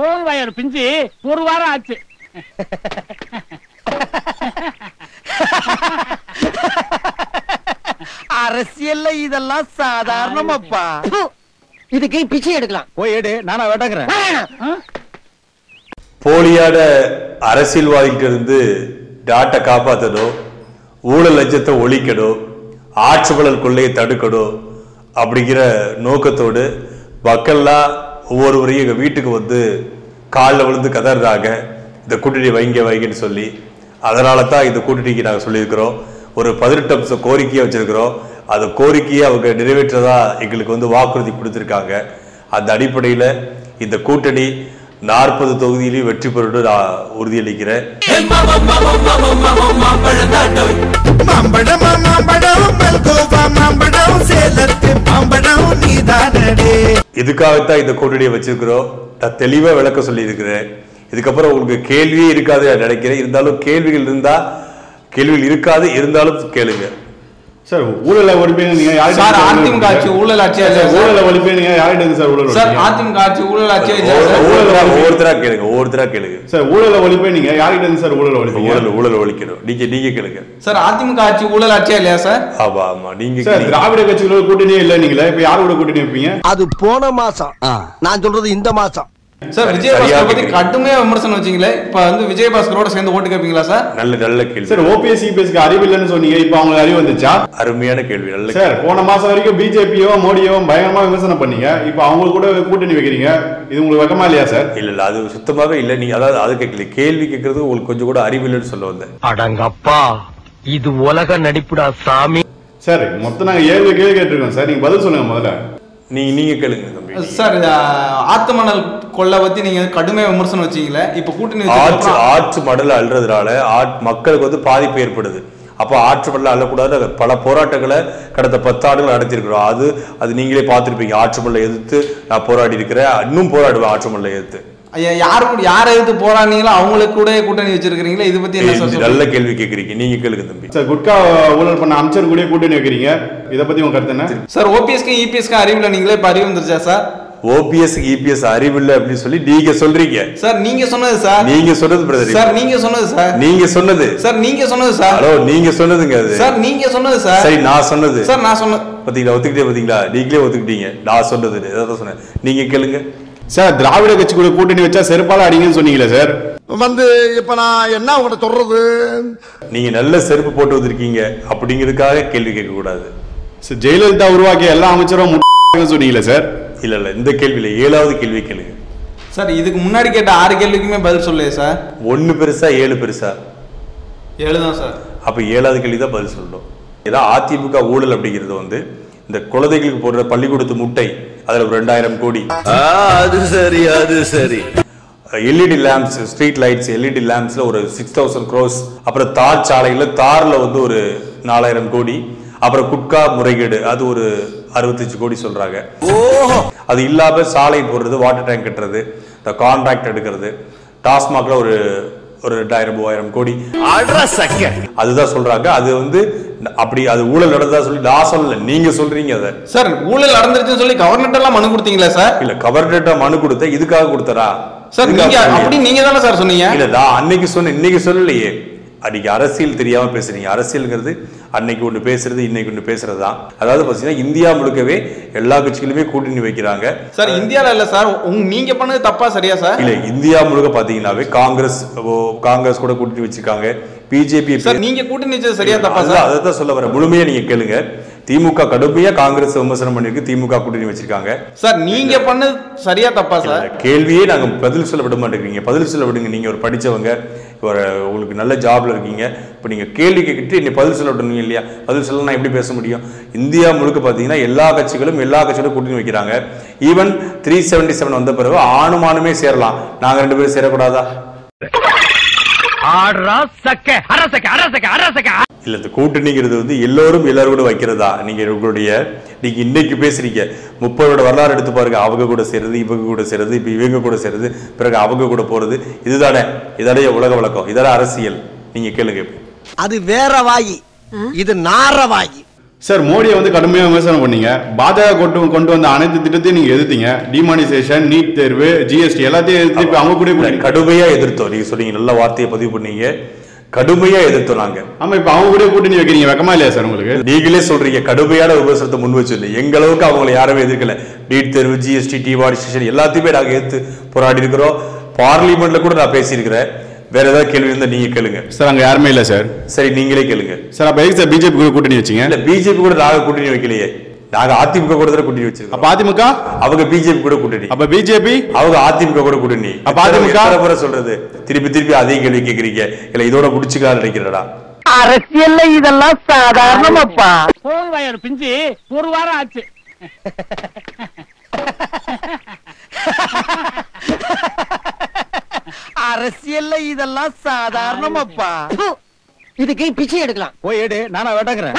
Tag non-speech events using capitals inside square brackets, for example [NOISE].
Phone wire பிஞ்சு. ஒரு வாரம் ஆச்சு. அரசியல்ல இதெல்லாம் சாதாரணமாப்பா. இதுக்கு பிச்சை எடுக்கலாம். போய் எடு நானா வேட்டாங்கிறேன் போலியான அரசியல்வாதிகிட்ட இருந்து நாட்டை காப்பாற்றணும் ஊழல் லஞ்சத்தை ஒழிக்கணும் ஆட்சி கொள்ளையை தடுக்கணும் அப்படிங்கிற நோக்கத்தோடு மக்கள்லாம் ஒவ்வொருவரையும் எங்கள் வீட்டுக்கு வந்து காலில் விழுந்து கதறாங்க இந்த கூட்டணி வைங்க வைங்கன்னு சொல்லி. அதனால தான் இந்த கூட்டணிக்கு நாங்கள் சொல்லியிருக்கிறோம். ஒரு பதினெட்டு அம்சம் கோரிக்கையை வச்சுருக்கிறோம். அந்த கோரிக்கையை அவங்க நிறைவேற்றதா எங்களுக்கு வந்து வாக்குறுதி கொடுத்துருக்காங்க. அந்த அடிப்படையில் இந்த கூட்டணி நாற்பது தொகுதியிலையும் வெற்றி பெறும் நான் உறுதியளிக்கிறேன். மாம்பழம் மாம்பழம் இதுக்காகத்தான் இந்த கூட்டணியை வச்சிருக்கிறோம்? நான் தெளிவாக விளக்க சொல்லியிருக்கிறேன். இதுக்கப்புறம் உங்களுக்கு கேள்வியே இருக்காது நான் நினைக்கிறேன். இருந்தாலும் கேள்விகள் இருந்தால் கேள்விகள் இருக்காது இருந்தாலும் கேளுங்க. சார் ஊழலை யார்கிட்ட சார் அதிமுக ஆட்சி ஊழல் ஆட்சியா? ஊழலை நீங்க யார்கிட்ட இருந்து சார் ஊழல் சார்? அதிமுக ஆட்சி ஊழல் ஆட்சியா? ஒவ்வொருத்தரா கேளுங்க ஒவ்வொருத்தரா கேளுங்க. சார் ஊழலை ஒழிப்பே நீங்க யார்கிட்ட இருந்து சார் ஊழல் ஒழிப்பீங்க? ஊழல் ஊழல் ஒழிக்கணும். நீங்க நீங்க கேளுங்க. சார் அதிமுக ஆட்சி ஊழல் ஆட்சியா இல்லையா சார்? ஆமா ஆமா. நீங்க சார் திராவிட கட்சிகளோட கூட்டணியே இல்ல நீங்களே. இப்ப யார் கூட கூட்டணி வைப்பீங்க அது போன மாசம். நான் சொல்றது இந்த மாசம். சார் விஜயபாஸ்கர் பத்தி. கடுமையா விமர்சனம் வச்சீங்களே. இப்ப வந்து விஜயபாஸ்கரோட சேர்ந்து ஓட்டு கேட்பீங்களா சார்? நல்ல நல்ல கேள்வி. சார் ஓபிஎஸ் சிபிஎஸ்க்கு அறிவு இல்லைன்னு சொன்னீங்க. இப்ப அவங்களுக்கு அறிவு வந்துச்சா? அருமையான கேள்வி நல்ல சார் போன மாசம் வரைக்கும் பிஜேபியோ மோடியோ பயங்கரமா விமர்சனம் பண்ணீங்க. இப்ப அவங்க கூட கூட்டணி வைக்கிறீங்க. இது உங்களுக்கு வெக்கமா இல்லையா சார்? இல்ல இல்ல அது சுத்தமாவே இல்ல. நீங்க அதாவது அது கேட்கல. கேள்வி கேட்கறது உங்களுக்கு கொஞ்சம் கூட அறிவில்லைன்னு சொல்ல வந்தேன். அடங்கப்பா இது உலக நடிப்புடா சாமி. சார் மொத்தம் நாங்க ஏழு கேள்வி கேட்டிருக்கோம் சார். நீங்க பதில் சொல்லுங்க முதல்ல. நீங்க நீங்க கேளுங்க தம்பி. சார் ஆத்துமணல் கொள்ளை பத்தி நீங்க கடுமையா விமர்சனம் வச்சீங்களே? இப்ப கூட்டணி ஆற்று ஆற்று மடல அள்ளுறதுனால ஆட்- மக்களுக்கு வந்து பாதிப்பு ஏற்படுது. அப்போ ஆற்று மடல அள்ளக்கூடாது பல போராட்டங்களை கடந்த பத்தாண்டுகள் நடத்தியிருக்கிறோம். அது அது நீங்களே பார்த்துருப்பீங்க. ஆற்று மடலை எதிர்த்து நான் போராடி இருக்கிறேன் இன்னும் போராடுவேன் ஆற்று மடலை எதிர்த்து. யாரு கூட யாரை எதிர்த்து போராடினீங்களோ அவங்களுக்கு கூட கூட்டணி வச்சிருக்கீங்களா இது பத்தி என்ன? நல்ல கேள்வி கேட்குறீங்க நீங்க கேளுங்க தம்பி. சார் குட்கா ஊழல் பண்ண அமைச்சர் கூட கூட்டணி வைக்கிறீங்க. இதை பத்தி உங்க கருத்து என்ன? சார் ஓபிஎஸ்க்கு இபிஎஸ்க்கு அறிவில்ல. நீங்களே இப்ப அறிவு வந்துருச்சா சார்? ஓபிஎஸ் இபிஎஸ் அறிவில்லை அப்படின்னு சொல்லி நீங்க சொல்றீங்க. சார் நீங்க சொன்னது சார். நீங்க சொன்னது பிரதர் சார் நீங்க சொன்னது சார். நீங்க சொன்னது. சார் நீங்க சொன்னது சார். ஹலோ நீங்க சொன்னதுங்க அது. சார் நீங்க சொன்னது சார். சரி நான் சொன்னது. சார் நான் சொன்ன பாத்தீங்களா ஒத்துக்கிட்டே பாத்தீங்களா? நீங்களே ஒத்துக்கிட்டீங்க. நான் சொன்னது ஏதாவது சொன்னேன். நீங்க கேளுங்க. சார் திராவிட கட்சி கூட கூட்டணி வச்சா செருப்பால அடிங்கன்னு சொன்னீங்களே சார். வந்து இப்ப நான் என்ன உங்கள்கிட்ட சொல்றது? நீங்க நல்ல செருப்பு போட்டு வந்திருக்கீங்க அப்படிங்கிறதுக்காக கேள்வி கேட்க கூடாது சார் ஜெயலலிதா உருவாக்கிய எல்லா அமைச்சரும் சொன்னீங்களே சார். இல்ல இல்ல இந்த கேள்வியில ஏழாவது கேள்வி கேளுங்க. சார் இதுக்கு முன்னாடி கேட்ட ஆறு கேள்விக்குமே பதில் சொல்லலையே சார். ஒன்னு பெருசா ஏழு பெருசா? எழுதான் சார். அப்ப ஏழாவது கேள்வி தான் பதில் சொல்லணும். ஏதாவது அதிமுக ஊழல் அப்படிங்கிறது வந்து இந்த குழந்தைகளுக்கு போடுற பள்ளிக்கூடத்து முட்டை அதுல ஒரு ரெண்டாயிரம் கோடி. அது சரி அது சரி. LED lamps street lights LED லேம்ப்ஸ்ல ஒரு சிக்ஸ் தௌசண்ட் க்ரோஸ் அப்புறம் தார் சாலைகள்ல தார்ல வந்து ஒரு நாலாயிரம் கோடி. அப்புறம் குட்கா முறைகேடு அது ஒரு அறுபத்தஞ்சு கோடி சொல்றாங்க. அது இல்லாம சாலை போடுறது வாட்டர் டேங்க் கட்டுறது இந்த கான்ட்ராக்ட் எடுக்கிறது. டாஸ்மாக்ல ஒரு ஒரு ரெண்டாயிரம் மூவாயிரம் கோடி. அதுதான் சொல்றாங்க. அது வந்து அப்படி அது ஊழல் நடந்ததா சொல்லி நான் சொல்லல நீங்க சொல்றீங்க அதை. சார் ஊழல் நடந்துருச்சுன்னு சொல்லி கவர்மெண்ட் எல்லாம் மனு கொடுத்தீங்களா சார்? இல்ல கவர்னரேட்டா மனு கொடுத்த இதுக்காக கொடுத்தரா சார் நீங்க. அப்படி நீங்க தானே சார் சொன்னீங்க? இல்ல நான் அன்னைக்கு சொன்ன இன்னைக்கு சொல்லலையே. அன்னைக்கு அரசியல் தெரியாம பேசுறீங்க. அரசியல்ங்கிறது அன்னைக்கு ஒண்ணு பேசுறது இன்னைக்கு ஒண்ணு பேசுறது தான். அதாவது பாத்தீங்கன்னா இந்தியா முழுக்கவே எல்லா கட்சிகளுமே கூட்டணி வைக்கிறாங்க. சார் இந்தியால இல்ல சார். உங்க நீங்க பண்ணது தப்பா சரியா சார்? இல்ல இந்தியா முழுக்க பாத்தீங்கன்னாவே காங்கிரஸ் காங்கிரஸ் கூட கூட்டணி வச்சிருக்காங்க. பிஜேபி சார் நீங்க கூட்டணி வச்சது சரியா தப்பா சார்? அதை தான் சொல்ல வரேன். முழுமையா நீங்க கேளுங்க. திமுக கடுமையா காங்கிரஸ் விமர்சனம் பண்ணிருக்கு. திமுக கூட்டணி வச்சிருக்காங்க. சார் நீங்க பண்ணது சரியா தப்பா சார்? கேள்வியே நாங்க பதில் சொல்ல விட மாட்டேங்கிறீங்க. பதில் சொல்ல விடுங்க. நீங்க ஒரு படிச்சவங்க ஒரு உங்களுக்கு நல்ல ஜாப்ல இருக்கீங்க. இப்போ நீங்க கேள்வி கேட்டுட்டு நீ பதில் சொல்ல விடணும் இல்லையா? பதில் சொல்ல நான் எப்படி பேச முடியும்? இந்தியா முழுக்க பாத்தீங்கன்னா எல்லா கட்சிகளும் எல்லா கட்சிகளும் கூட்டணி வைக்கிறாங்க. ஈவன் த்ரீ செவன்டி செவன் வந்த பிறகு ஆணும் ஆணுமே சேரலாம். நாங்க ரெண்டு பேரும் சேரக்கூடாதா? ஆடுறா சக்க அரசக்க அரசக்க அரசக்க இல்ல இந்த கூட்டணிங்கிறது வந்து எல்லோரும் எல்லாரும் கூட வைக்கிறதா? நீங்க உங்களுடைய நீங்க இன்னைக்கு பேசுறீங்க. முப்பதோட வரலாறு எடுத்து பாருங்க. அவங்க கூட சேருது இவங்க கூட சேருது இப்ப இவங்க கூட சேருது பிறகு அவங்க கூட போறது. இதுதானே இதானே உலக வழக்கம். இதானே அரசியல். நீங்க கேளுங்க. அது வேற வாயி. இது நார வாயி. சார் மோடியை வந்து கடுமையா விமர்சனம் பண்ணீங்க. பாஜக கொண்டு கொண்டு வந்த அனைத்து திட்டத்தையும் நீங்க எதிர்த்தீங்க. டிமானிசேஷன் நீட் தேர்வு ஜிஎஸ்டி எல்லாத்தையும் எதிர்த்து இப்ப அவங்க கூட கூட்டணி கடுமையா எதிர்த்தோம். நீங்க சொன்னீங்க நல்ல வார்த்தையை பதிவு பண்ணீங்க. கடுமையா எதிர்த்தோம் நாங்க. ஆமா இப்ப அவங்க கூட கூட்டணி வைக்கிறீங்க. வெக்கமா இல்லையா சார் உங்களுக்கு? நீங்களே சொல்றீங்க கடுமையான விமர்சனத்தை முன் வச்சிருந்தீங்க எங்க அளவுக்கு அவங்களை யாருமே எதிர்க்கல. நீட் தேர்வு ஜிஎஸ்டி டிவாடிசேஷன் எல்லாத்தையுமே நாங்க எதிர்த்து போராடி இருக்கிறோம் பார்லிமெண்ட்ல கூட நான் பேசியிருக்கிறேன். வேற ஏதாவது கேள்வி இருந்தா நீங்க கேளுங்க. சார் அங்க யாருமே இல்ல சார். சரி நீங்களே கேளுங்க. சார் அப்ப எதுக்கு சார் பிஜேபி கூட கூட்டணி வச்சீங்க? இல்ல பிஜேபி கூட நாங்க கூட்டணி வைக்கலையே. நாங்க அதிமுக கூட தான் கூட்டணி வச்சிருக்கோம். அப்ப அதிமுக? அவங்க பிஜேபி கூட கூட்டணி. அப்ப பிஜேபி? அவங்க அதிமுக கூட கூட்டணி. அப்ப அதிமுக? முறை சொல்றது? திருப்பி திருப்பி அதே கேள்வி கேக்குறீங்க. இல்ல இதோட முடிச்சுக்கலாம் நினைக்கிறடா அரசியல்ல இதெல்லாம் சாதாரணமாப்பா. போன் வயர் பிஞ்சு. ஒரு வாரம் ஆச்சு. [LAUGHS] அரசியல்ல இதெல்லாம் சாதாரணமாப்பா. இதுக்கு பிச்சை எடுக்கலாம். போய் எடு நானா வேட்டக்கிறேன்.